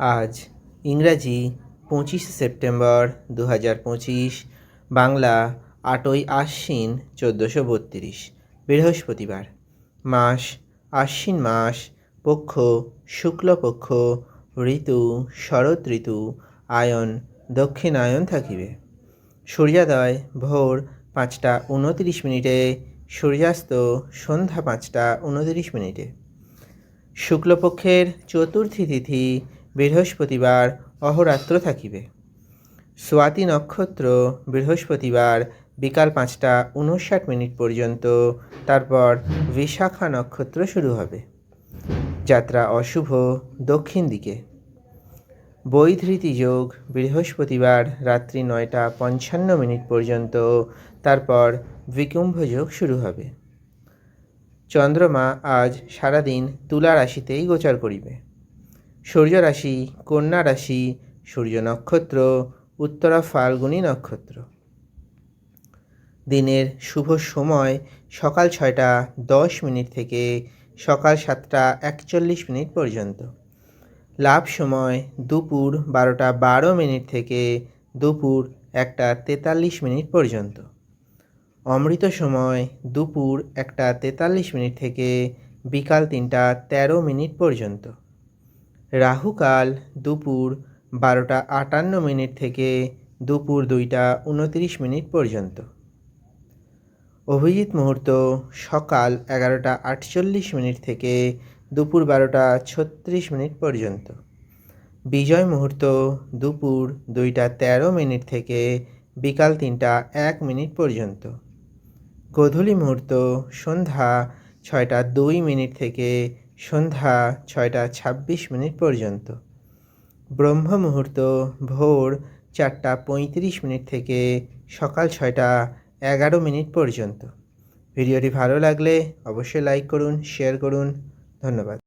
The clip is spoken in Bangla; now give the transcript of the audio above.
আজ ইংরাজি পঁচিশে সেপ্টেম্বর দু হাজার পঁচিশ, বাংলা আটই আশ্বিন চোদ্দোশো বত্রিশ, বৃহস্পতিবার। মাস, আশ্বিন মাস, পক্ষ, শুক্লপক্ষ, ঋতু, শরৎ ঋতু, আয়ন, দক্ষিণায়ন থাকিবে। সূর্যোদয় ভোর পাঁচটা উনতিরিশ মিনিটে, সূর্যাস্ত সন্ধ্যা পাঁচটা উনতিরিশ মিনিটে। শুক্লপক্ষের চতুর্থী তিথি বৃহস্পতিবার অহরাত্র থাকিবে। স্বাতি নক্ষত্র বৃহস্পতিবার বিকাল পাঁচটা উনষাট মিনিট পর্যন্ত তারপর বিশাখা নক্ষত্র শুরু হবে। যাত্রা অশুভ দক্ষিণ দিকে। বৈধৃতি যোগ বৃহস্পতিবার রাত্রি নয়টা পঞ্চান্ন মিনিট পর্যন্ত তারপর বিকুম্ভ যোগ শুরু হবে। চন্দ্রমা আজ সারাদিন তুলা রাশিতেই গোচর করিবে। সূর্য রাশি, কন্যা রাশি, সূর্য নক্ষত্র, উত্তরা ফাল্গুনী নক্ষত্র। দিনের শুভ সময় সকাল ছয়টা দশ মিনিট থেকে সকাল সাতটা একচল্লিশ মিনিট পর্যন্ত। লাভ সময় দুপুর বারোটা বারো মিনিট থেকে দুপুর একটা তেতাল্লিশ মিনিট পর্যন্ত। অমৃত সময় দুপুর একটা তেতাল্লিশ মিনিট থেকে বিকাল তিনটা তেরো মিনিট পর্যন্ত। রাহুকাল দুপুর বারোটা আটান্ন মিনিট থেকে দুপুর দুইটা উনত্রিশ মিনিট পর্যন্ত। অভিজিৎ মুহূর্ত সকাল এগারোটা আটচল্লিশ মিনিট থেকে দুপুর বারোটা ছত্রিশ মিনিট পর্যন্ত। বিজয় মুহূর্ত দুপুর দুইটা তেরো মিনিট থেকে বিকাল তিনটা এক মিনিট পর্যন্ত। গোধূলি মুহূর্ত সন্ধ্যা ছয়টা দুই মিনিট থেকে সন্ধ্যা ছয়টা ছাব্বিশ মিনিট পর্যন্ত। ব্রহ্ম মুহূর্ত ভোর চারটা পঁয়ত্রিশ মিনিট থেকে সকাল ছয়টা এগারো মিনিট পর্যন্ত। ভিডিওটি ভালো লাগলে অবশ্যই লাইক করুন, শেয়ার করুন। ধন্যবাদ।